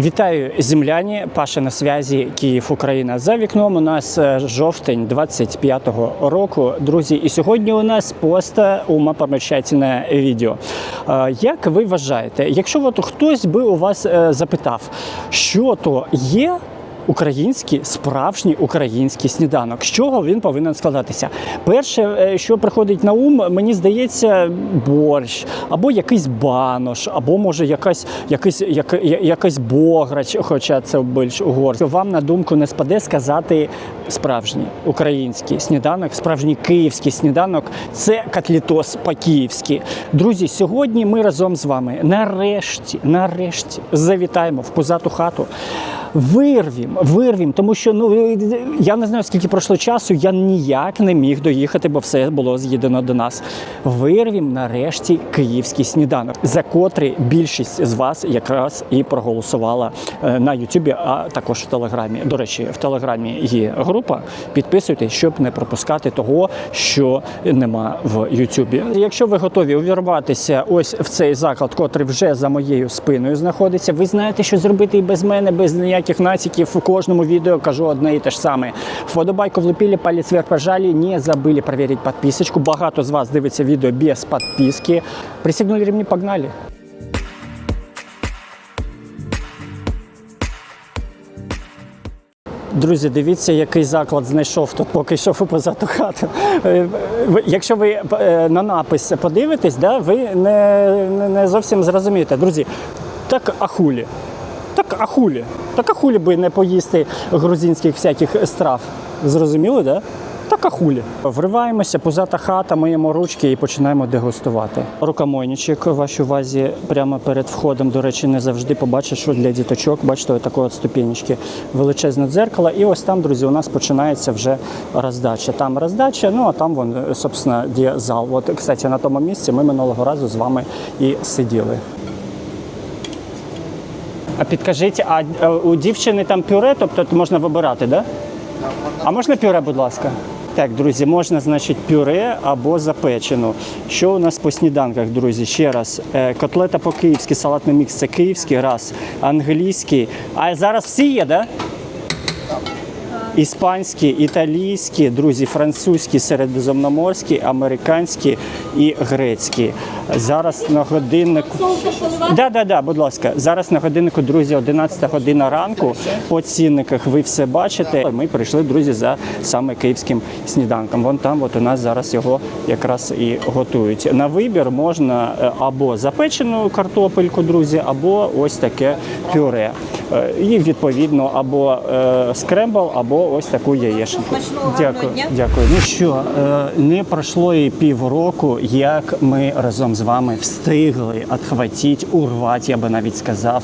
Вітаю земляні, Паша на связі Київ, Україна. За вікном у нас е, жовтень 25-го року. Друзі, і сьогодні у нас просто умопомрачательне відео. Е, Як ви вважаєте, якщо от хтось би у вас е, запитав, що то є український справжній український сніданок. З чого він повинен складатися? Перше, е, що приходить на ум, мені здається, борщ, або якийсь банош, або може якась, якийсь, яка- якась бограч, хоча це більш угорське. Вам на думку не спаде сказати справжній український сніданок, справжній київський сніданок це котлітос по-київськи. Друзі, сьогодні ми разом з вами нарешті, нарешті завітаємо в позату хату. Вирвім, вирвім, тому що ну я не знаю, скільки пройшло часу, я ніяк не міг доїхати, бо все було з'їдено до нас. Вирвім нарешті київський сніданок, за котрий більшість з вас якраз і проголосувала е, на Ютубі, а також в Телеграмі. До речі, в Телеграмі є група. Підписуйтесь, щоб не пропускати того, що нема в Ютубі. Якщо ви готові увірватися ось в цей заклад, котрий вже за моєю спиною знаходиться, ви знаєте, що зробити і без мене, без ніяких націків. У кожному відео кажу одне і те ж саме. Вподобайку влепили, палець вверх пожали, не забыли проверить підписочку. Багато з вас дивиться відео без підписки. Присягнули ремні, погнали. Друзі, дивіться, який заклад знайшов тут, поки йшов у позаду хату. Е, Якщо ви е, на напис подивитесь, да, ви не- не зовсім зрозумієте. Друзі, так ахулі. Так ахулі. Так ахулі би не поїсти грузинських всяких страв. Зрозуміли, да? Так ахулі. Вриваємося, позата хата, миємо ручки і починаємо дегустувати. Рукомойничок в вашій увазі прямо перед входом. До речі, не завжди побачиш, що для діточок. Бачите, отакої от ступенечки. Величезне дзеркало. І ось там, друзі, у нас починається вже роздача. Там роздача, ну а там собственно, де зал. От, кстати, на тому місці ми минулого разу з вами і сиділи. А підкажіть, а е, у дівчини там пюре, тобто можна вибирати, да? А можна пюре, будь ласка? Так, друзі, можна, значить, пюре або запечену. Що у нас по сніданках, друзі? Ще раз. Е, Котлета по-київськи, салатний мікс це київський, раз. Англійський. А зараз всі є, да? Іспанські, італійські, друзі, французькі, середземноморські, американські і грецькі. Зараз на годиннику. Да, да, да, будь ласка. Зараз на годиннику, друзі, 11 година ранку. По цінниках ви все бачите. Ми прийшли, друзі, за саме київським сніданком. Вон там, от у нас зараз його якраз і готують. На вибір можна е, або запечену картопельку, друзі, або ось таке пюре. Е, І відповідно або е, скрембл, або ось таку яєшню. Дякую, дякую. Ну що, е, не пройшло і півроку, як ми разом з вами встигли отхватити, урвати, я би навіть сказав,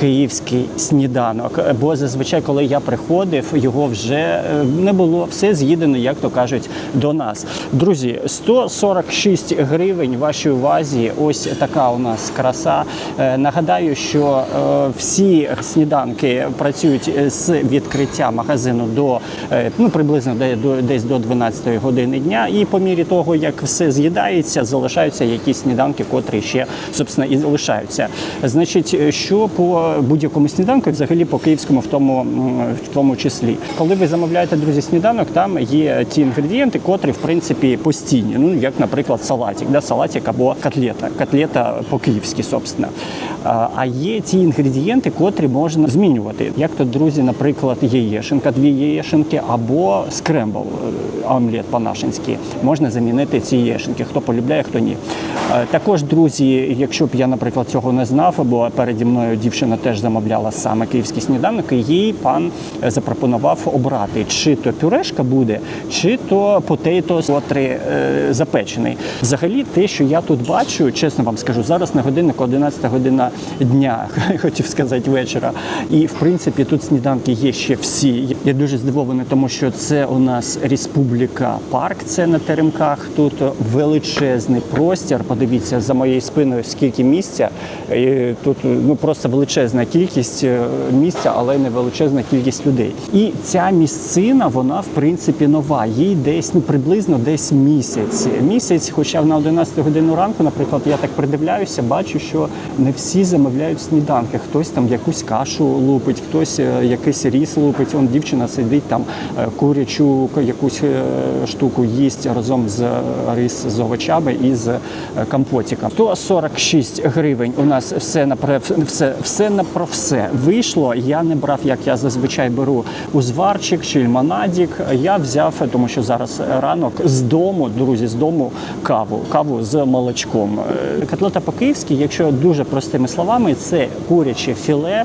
київський сніданок. Бо зазвичай, коли я приходив, його вже е, не було. Все з'їдено, як то кажуть, до нас. Друзі, 146 гривень вашій увазі. Ось така у нас краса. Е, Нагадаю, що е, всі сніданки працюють е, з відкриття магазину до е, ну приблизно десь до 12 години дня. І по мірі того, як все з'їдається, залишаються якісь сніданки, котрі ще собственно і залишаються. Значить, е, що по будь-якому сніданку, взагалі по київському, в тому в тому числі, коли ви замовляєте друзі сніданок, там є ті інгредієнти, котрі в принципі постійні. Ну як, наприклад, салатик, да, салатик або котлета, котлета по-київськи, собственно. А є ті інгредієнти, котрі можна змінювати. Як то, друзі, наприклад, яєшенка, дві яєшенки або скрембл, е, омлет по-нашенськи. Можна замінити ці яєшенки. Хто полюбляє, хто ні. Е, Також, друзі, якщо б я, наприклад, цього не знав, бо переді мною дівчина теж замовляла саме київський сніданок, і їй пан е, запропонував обрати, чи то пюрешка буде, чи то потейто, котрий запечений. Взагалі, те, що я тут бачу, чесно вам скажу, зараз на годиннику 11 година дня, хотів сказати вечора. І в принципі тут сніданки є ще всі. Я дуже здивований, тому що це у нас Республіка Парк, це на теремках. Тут величезний простір. Подивіться за моєю спиною, скільки місця. І тут ну просто величезна кількість е, місця, але не величезна кількість людей. І ця місцина, вона в принципі нова. Їй десь ну приблизно десь місяць. Місяць, хоча на 11 годину ранку, наприклад, я так придивляюся, бачу, що не всі замовляють сніданки. Хтось там якусь каву кашу лупить, хтось е, якийсь ріс лупить. Он дівчина сидить там е, курячу якусь е, штуку їсть разом з рис з овочами і з компотиком. 146 гривень у нас все на про все, все на про все вийшло. Я не брав, як я зазвичай беру узварчик чи льмонадік. Я взяв, тому що зараз ранок з дому, друзі, з дому каву, каву з молочком. Котлета по-київськи, якщо дуже простими словами, це куряче філе.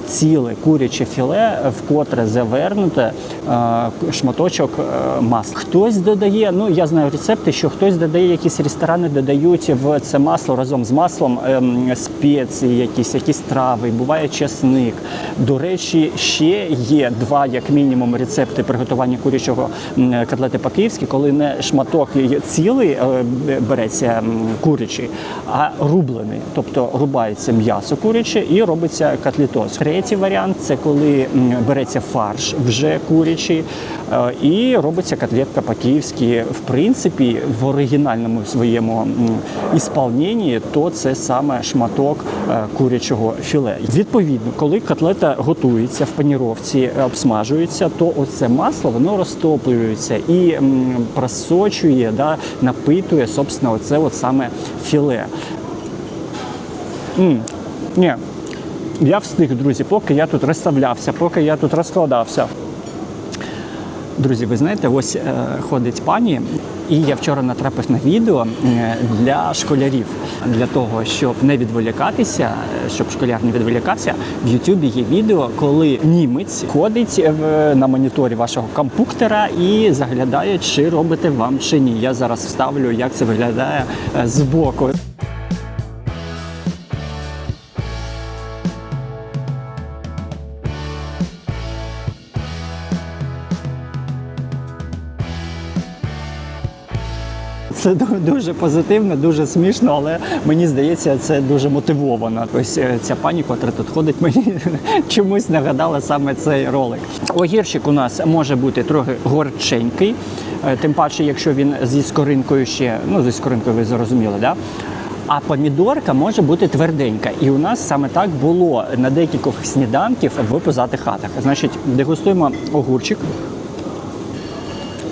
Ціле куряче філе, вкотре завернуте е, шматочок е, масла. Хтось додає, ну я знаю рецепти, що хтось додає, якісь ресторани додають в це масло разом з маслом ем, спеції, якісь, якісь трави, буває чесник. До речі, ще є два, як мінімум, рецепти приготування курячого котлети по-київськи, коли не шматок цілий е, береться курячий, а рублений. Тобто рубається м'ясо куряче і робиться котлетос. Третій варіант це коли береться фарш вже курячий е, і робиться котлетка по-київськи. В принципі, в оригінальному своєму ісполненні, то це саме шматок е, курячого філе. Відповідно, коли котлета готується в паніровці, е, обсмажується, то оце масло воно розтоплюється і просочує, да, напитує, собственно, оце от саме філе. М, Ні, я встиг, друзі, поки я тут розставлявся, поки я тут розкладався. Друзі, ви знаєте, ось е, ходить пані, і я вчора натрапив на відео е, для школярів. Для того, щоб не відволікатися, е, щоб школяр не відволікався, в Ютубі є відео, коли німець ходить в, на моніторі вашого компуктера і заглядає, чи робите вам чи ні. Я зараз вставлю, як це виглядає е, збоку. Це дуже позитивно, дуже смішно, але мені здається, це дуже мотивовано. Ось е, ця пані, котра тут ходить, мені чомусь нагадала саме цей ролик. Огірчик у нас може бути трохи горченький, е, тим паче, якщо він зі скоринкою ще, ну зі скоринкою ви зрозуміли, да? А помідорка може бути тверденька. І у нас саме так було на декількох сніданків в позатих хатах. Значить, дегустуємо огурчик.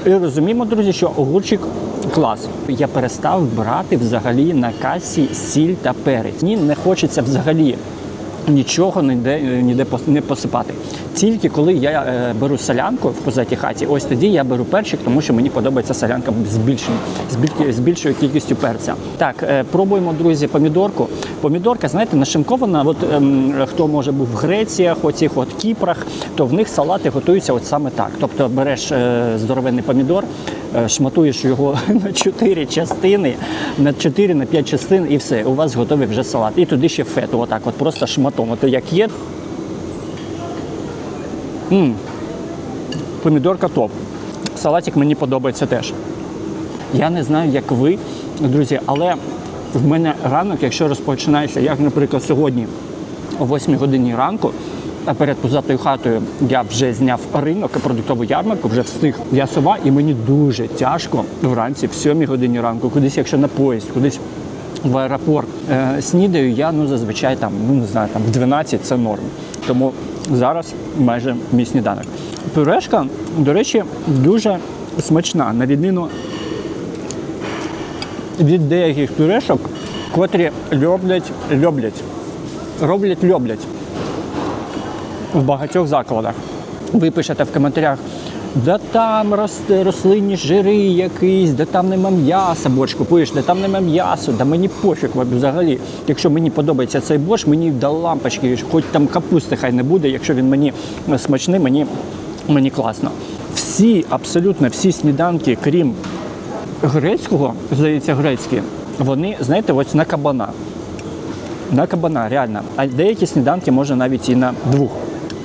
І розуміємо, друзі, що огурчик клас. Я перестав брати взагалі на касі сіль та перець. Мені не хочеться взагалі нічого ніде, ніде не посипати. Тільки коли я е, беру солянку в позатій хаті, ось тоді я беру перчик, тому що мені подобається солянка з більшим, з, біль- з більшою кількістю перця. Так, е, пробуємо, друзі, помідорку. Помідорка, знаєте, нашинкована. От ем, хто може був в Греціях, оцих от Кіпрах, то в них салати готуються от саме так. Тобто береш е, здоровенний помідор, е, шматуєш його на чотири частини, на 4 на 5 частин, і все. У вас готовий вже салат. І туди ще фету, отак, от просто шматом. От як є. м Помідорка топ. Салатик мені подобається теж. Я не знаю, як ви, друзі, але в мене ранок, якщо розпочинається, як, наприклад, сьогодні о 8 годині ранку, а перед позатою хатою я вже зняв ринок, продуктову ярмарку, вже встиг я сова, і мені дуже тяжко вранці, в 7 годині ранку, кудись, якщо на поїзд, кудись в аеропорт. Е, снідаю я ну зазвичай там, ну не знаю, там в 12 це норм. Тому зараз майже мій сніданок. Пюрешка, до речі, дуже смачна, на відміну від деяких пюрешок, котрі люблять, люблять, роблять, люблять в багатьох закладах. Ви пишете в коментарях, да там рослинні жири якісь, да там нема м'яса, борщ купуєш, да там нема м'яса, да мені пофіг взагалі. Якщо мені подобається цей борщ, мені до лампочки, хоч там капусти хай не буде, якщо він мені смачний, мені, мені класно. Всі, абсолютно всі сніданки, крім грецького, здається, грецькі, вони, знаєте, ось на кабана. На кабана, реально. А деякі сніданки може навіть і на двох.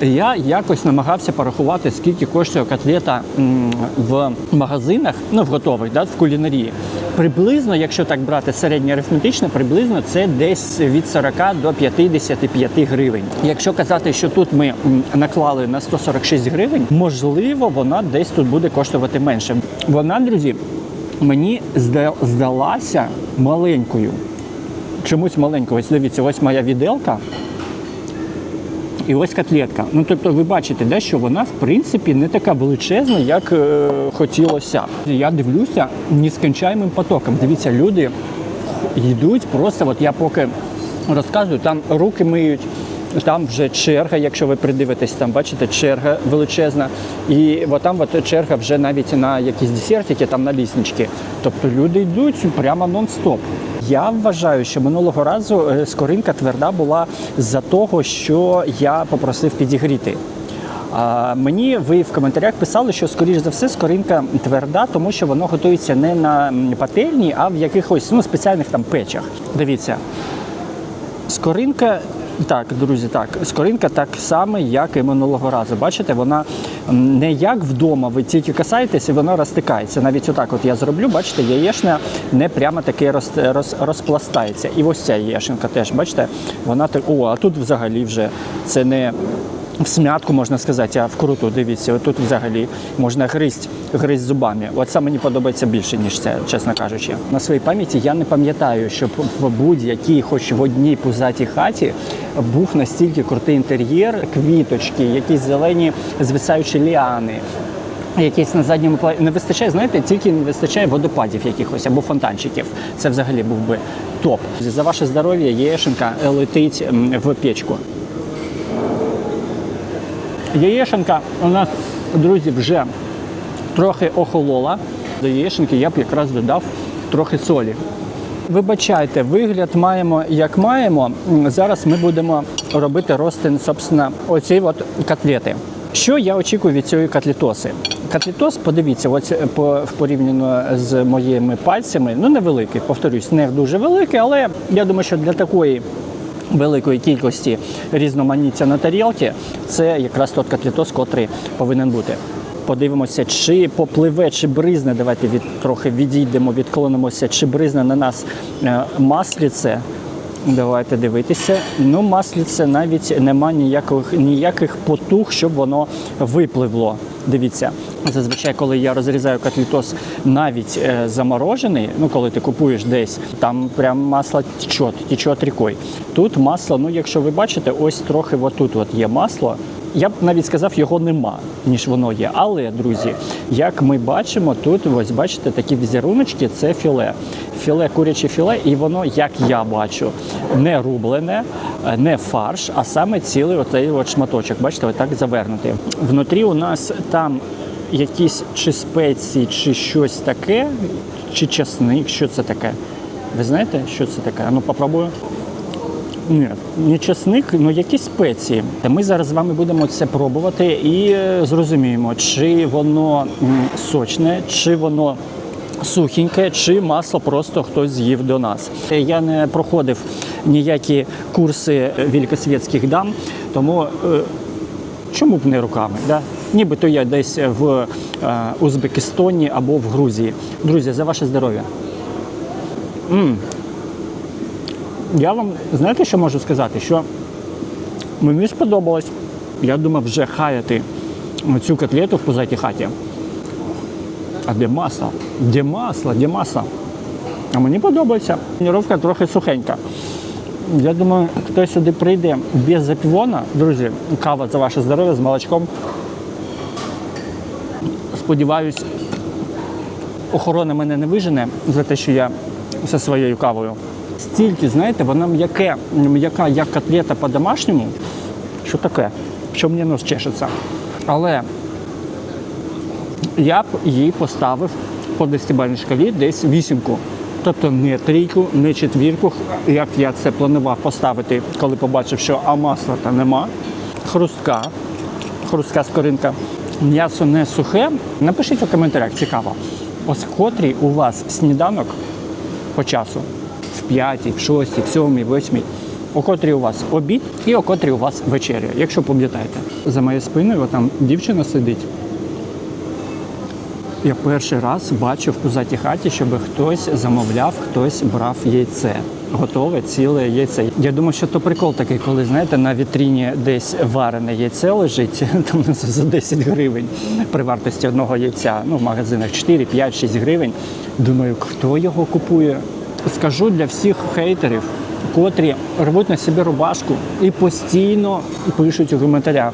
Я якось намагався порахувати, скільки коштує котлета в магазинах, ну в готових, да, в кулінарії. Приблизно, якщо так брати середнє арифметичне, приблизно це десь від 40 до 55 гривень. Якщо казати, що тут ми наклали на 146 гривень, можливо, вона десь тут буде коштувати менше. Вона, друзі, мені здалася маленькою. Чомусь маленькою. Ось дивіться, ось моя віделка. І ось котлетка. Ну тобто, ви бачите, да, що вона в принципі не така величезна, як е, хотілося. Я дивлюся нескінчаємим потоком. Дивіться, люди йдуть просто. От я поки розказую, там руки миють. Там вже черга, якщо ви придивитесь, там бачите, черга величезна. І там черга вже навіть на якісь десертики, там на ліснички. Тобто люди йдуть прямо нон-стоп. Я вважаю, що минулого разу е, скоринка тверда була з-за того, що я попросив підігріти. А мені ви в коментарях писали, що скоріш за все скоринка тверда, тому що воно готується не на пательні, а в якихось ну, спеціальних там печах. Дивіться, скоринка. Так, друзі, так, скоринка так само, як і минулого разу. Бачите, вона не як вдома, ви тільки касаєтесь і вона розтикається. Навіть отак от я зроблю, бачите, яєшня не прямо таки роз, роз, розпластається. І ось ця яєшенка теж, бачите, вона так. О, а тут взагалі вже це не в смятку, можна сказати, а в круту. Дивіться, отут взагалі можна гризть, гризть зубами. От це мені подобається більше, ніж це, чесно кажучи. На своїй пам'яті я не пам'ятаю, щоб в будь-якій, хоч в одній пузатій хаті, був настільки крутий інтер'єр, квіточки, якісь зелені звисаючі ліани. Якісь на задньому плані не вистачає, знаєте, тільки не вистачає водопадів якихось або фонтанчиків. Це взагалі був би топ. За ваше здоров'я яєшенка летить в печку. Яєшенка у нас, друзі, вже трохи охолола. До яєшенки я б якраз додав трохи солі. Вибачайте, вигляд маємо як маємо. Зараз ми будемо робити ростин, собственно, оці от котлети. Що я очікую від цієї котлетоси? Котлетос, подивіться, ось е, по порівняно з моїми пальцями, ну невеликий, повторюсь, не дуже великий, але я думаю, що для такої великої кількості різноманіття на тарілці, це якраз тот котлетос, котрий повинен бути. Подивимося, чи попливе, чи бризне. Давайте від трохи відійдемо, відклонимося, чи бризне на нас е, масліце. Давайте дивитися. Ну, масліце навіть нема ніяких, ніяких потух, щоб воно випливло. Дивіться, зазвичай, коли я розрізаю катлітос навіть е, заморожений, ну коли ти купуєш десь, там прям масло тече, тече рікою. Тут масло, ну якщо ви бачите, ось трохи отут от є масло. Я б навіть сказав, його нема, ніж воно є. Але, друзі, як ми бачимо, тут ось бачите такі візеруночки, це філе. Філе, куряче філе, і воно, як я бачу, не рублене, е, не фарш, а саме цілий оцей от шматочок. Бачите, отак завернутий. Внутрі у нас там якісь чи спеції, чи щось таке, чи часник, що це таке. Ви знаєте, що це таке? Ну, попробую. Ні, не чесник, ну якісь спеції. Та ми зараз з вами будемо це пробувати і е, зрозуміємо, чи воно сочне, чи воно сухеньке, чи масло просто хтось з'їв до нас. Е, Я не проходив ніякі курси великосвітських дам, тому е, чому б не руками? Да? Нібито я десь в е, Узбекистані або в Грузії. Друзі, за ваше здоров'я. Я вам знаєте, що можу сказати? Що мені сподобалось. Я думав вже хаяти цю котлету в позатій хаті. А де масло? Де масло? Де масло? А мені подобається. Паніровка трохи сухенька. Я думаю, хтось сюди прийде без запівона. Друзі, кава за ваше здоров'я з молочком. Сподіваюсь, охорона мене не вижене за те, що я зі своєю кавою. Стільки, знаєте, вона м'яке, м'яка, як котлета по-домашньому. Що таке? Що мені нос чешеться. Але я б їй поставив по десятибальній шкалі десь вісімку. Тобто не трійку, не четвірку, як я це планував поставити, коли побачив, що а масла та нема. Хрустка, хрустка скоринка. М'ясо не сухе. Напишіть у коментарях, цікаво. Ось котрий у вас сніданок по часу в п'ятій, в шостій, в сьомій, восьмій. У котрій у вас обід і у котрій у вас вечеря, якщо пам'ятаєте. За моєю спиною там дівчина сидить. Я перший раз бачив в пузатій хаті, щоб хтось замовляв, хтось брав яйце. Готове ціле яйце. Я думаю, що то прикол такий, коли знаєте, на вітріні десь варене яйце лежить там за 10 гривень при вартості одного яйця. Ну, в магазинах 4, 5, 6 гривень. Думаю, хто його купує? Скажу для всіх хейтерів, котрі рвуть на собі рубашку і постійно пишуть у коментарях.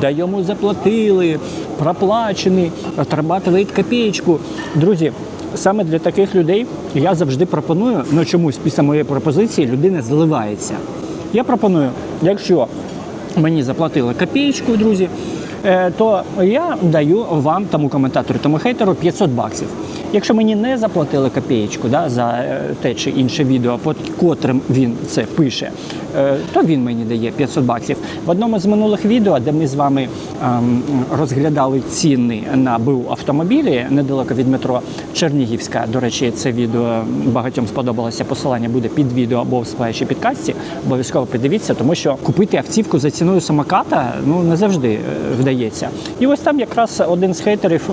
Да йому заплатили, проплачений, отрабатывает копеечку. Друзі, саме для таких людей я завжди пропоную, ну чомусь після моєї пропозиції людина зливається. Я пропоную, якщо мені заплатили копеечку, друзі, е, то я даю вам, тому коментатору, тому хейтеру 500 баксів. Якщо мені не заплатили копеєчку да, за е, те чи інше відео, під котрим він це пише, е, то він мені дає 500 баксів. В одному з минулих відео, де ми з вами ем, розглядали ціни на БУ автомобілі недалеко від метро Чернігівська. До речі, це відео багатьом сподобалося. Посилання буде під відео або в спаючій підкасті. Обов'язково подивіться, тому що купити автівку за ціною самоката ну не завжди е, вдається. І ось там якраз один з хейтерів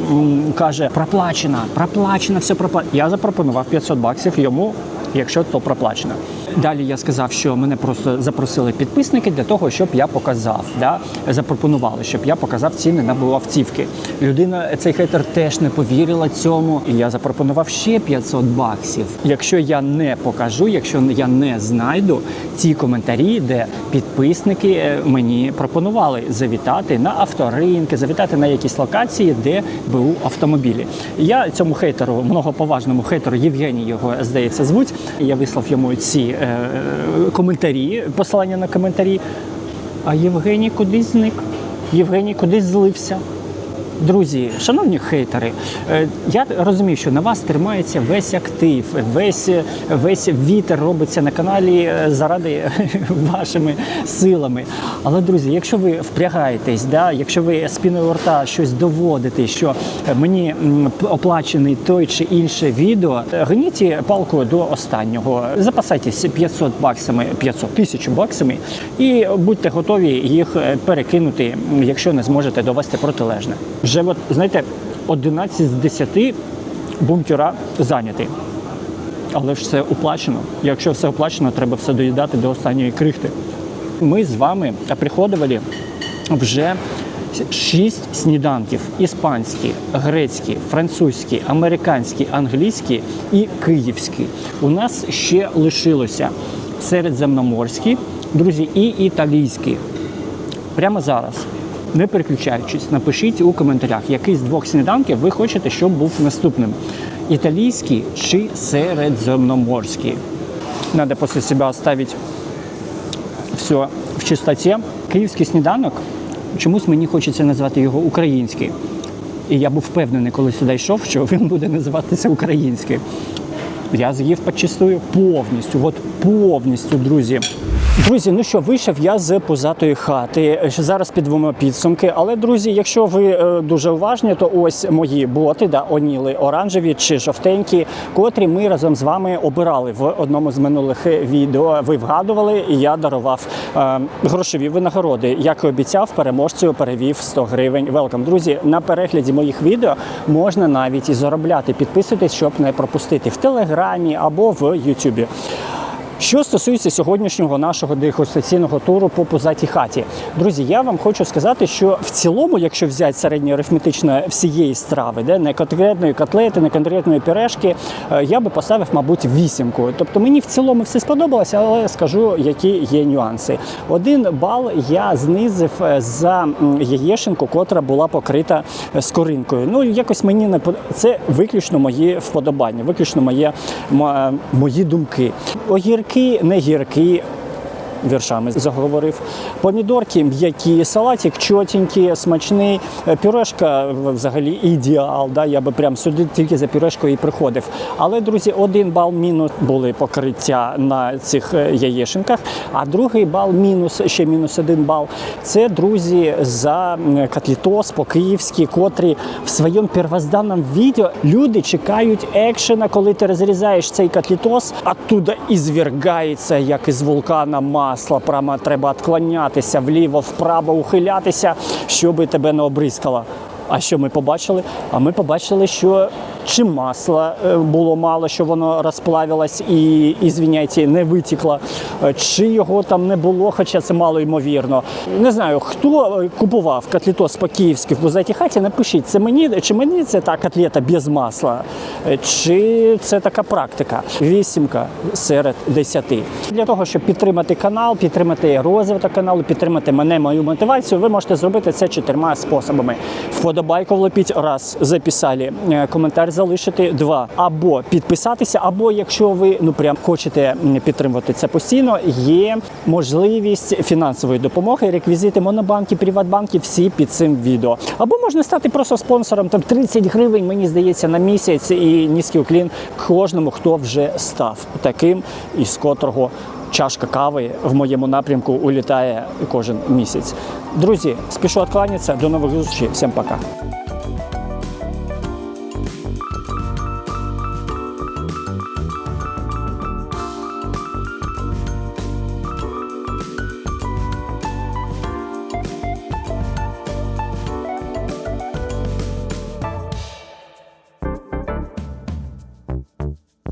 каже: проплачена, проплачена, все проплачено. Я запропонував 500 баксів йому, якщо то проплачено. Далі я сказав, що мене просто запросили підписники для того, щоб я показав. Да? Запропонували, щоб я показав ціни на автівки. Людина, цей хейтер теж не повірила цьому, і я запропонував ще 500 баксів. Якщо я не покажу, якщо я не знайду ті коментарі, де підписники е, мені пропонували завітати на авторинки, завітати на якісь локації, де БУ автомобілі. Я цьому хейтеру, многоповажному хейтеру Євгеній його здається звуть. Я вислав йому ці коментарі, посилання на коментарі. А Євгеній кудись зник. Євгеній кудись злився. Друзі, шановні хейтери, е, я розумію, що на вас тримається весь актив, весь, весь вітер робиться на каналі е, заради вашими силами. Але, друзі, якщо ви впрягаєтесь, да, якщо ви спіною рта щось доводите, що мені оплачений той чи інше відео, е, гніть палку до останнього. Запасайтесь 500 баксами, 500 тисяч баксами і будьте готові їх е, перекинути, якщо не зможете довести протилежне. Вже от, знаєте, 11 з 10 бункера зайняті. Але ж все оплачено. Якщо все оплачено, треба все доїдати до останньої крихти. Ми з вами приходили вже шість сніданків: іспанські, грецькі, французькі, американські, англійські і київські. У нас ще лишилося середземноморські, друзі, і італійські. Прямо зараз, не переключаючись, напишіть у коментарях, який з двох сніданків ви хочете, щоб був наступним: італійський чи середземноморський. Надо после себя оставить все в чистоті. Київський сніданок, чомусь мені хочеться назвати його український. І я був впевнений, коли сюди йшов, що він буде називатися український. Я з'їв почистую повністю, от повністю, друзі. Друзі, ну що, вийшов я з позатої хати. Ще Зараз підвемо підсумки. Але, друзі, якщо ви е, дуже уважні, то ось мої боти, да, оніли оранжеві чи жовтенькі, котрі ми разом з вами обирали в одному з минулих відео. Ви вгадували, і я дарував е, грошові винагороди. Як і обіцяв, переможцю перевів 100 гривень. Велкам, друзі, на перегляді моїх відео можна навіть і заробляти. Підписуйтесь, щоб не пропустити в телеграмі або в Ютубі. Що стосується сьогоднішнього нашого дегустаційного туру по позатій хаті, друзі, я вам хочу сказати, що в цілому, якщо взяти середнє арифметично всієї страви, де не конкретної котлети, не конкретної пюрешки, е, я би поставив, мабуть, вісімку. Тобто мені в цілому все сподобалося, але скажу, які є нюанси. Один бал я знизив е, за м, яєшенку, котра була покрита е, скоринкою. Ну якось мені не це виключно мої вподобання, виключно моє мої думки. Огірки не гіркі. Віршами заговорив. Помідорки м'які, салатик чотенький, смачний. Е, Пюрешка взагалі ідеал. Да? Я би прям сюди тільки за пюрешкою і приходив. Але, друзі, один бал мінус були покриття на цих е, яєшенках, а другий бал мінус, ще мінус один бал. Це, друзі, за м, котлітос по-київськи, котрі в своєму первозданному відео люди чекають екшена, коли ти розрізаєш цей котлітос, оттуда ізвергається, як із вулкана масло. Прямо треба відклонятися вліво, вправо, ухилятися, щоб тебе не обризкало. А що ми побачили? А ми побачили, що чи масла е, було мало, що воно розплавилось і, і звиняйте, не витікло, е, чи його там не було, хоча це мало ймовірно. Не знаю, хто е, купував котлетос по-київськи в бузатій хаті, напишіть, це мені чи мені це та котлета без масла, чи це така практика. Вісімка серед десяти. Для того, щоб підтримати канал, підтримати розвиток каналу, підтримати мене, мою мотивацію, ви можете зробити це чотирма способами. Вподобайку влепіть раз, записали, Е, залишити два. Або підписатися, або якщо ви ну прям хочете підтримувати це постійно, є можливість фінансової допомоги, реквізити монобанки, приватбанки, всі під цим відео. Або можна стати просто спонсором. Там 30 гривень, мені здається, на місяць і низький уклін кожному, хто вже став таким, із котрого чашка кави в моєму напрямку улітає кожен місяць. Друзі, спішу відкланятися. До нових зустрічей. Всім пока.